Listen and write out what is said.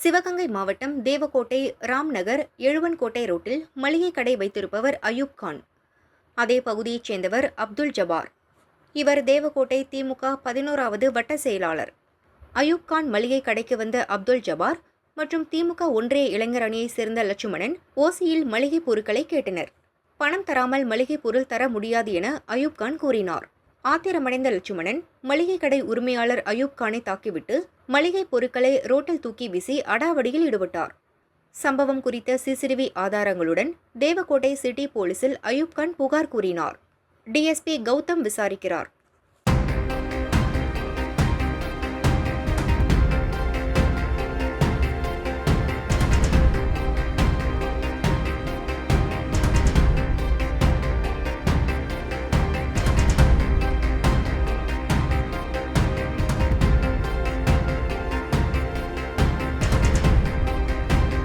சிவகங்கை மாவட்டம் தேவக்கோட்டை ராம்நகர் எழுவன்கோட்டை ரோட்டில் மளிகை கடை வைத்திருப்பவர் அயூப் கான். அதே பகுதியைச் சேர்ந்தவர் அப்துல் ஜபார். இவர் தேவக்கோட்டை திமுக பதினோராவது வட்ட செயலாளர். அயூப் கான் மளிகை கடைக்கு வந்த அப்துல் ஜபார் மற்றும் திமுக ஒன்றிய இளைஞர் அணியைச் சேர்ந்த லட்சுமணன் ஓசியில் மளிகை பொருட்களை கேட்டனர். பணம் தராமல் மளிகை பொருள் தர முடியாது என அயூப்கான் கூறினார். ஆத்திரமடைந்த லட்சுமணன் மளிகை கடை உரிமையாளர் அயூப் கானை தாக்கிவிட்டு மளிகை பொருட்களை ரோட்டில் தூக்கி வீசி அடாவடியில் ஈடுபட்டார். சம்பவம் குறித்த சிசிடிவி ஆதாரங்களுடன் தேவக்கோட்டை சிட்டி போலீசில் அயூப் கான் புகார் கூறினார். டிஎஸ்பி கௌதம் விசாரிக்கிறார்.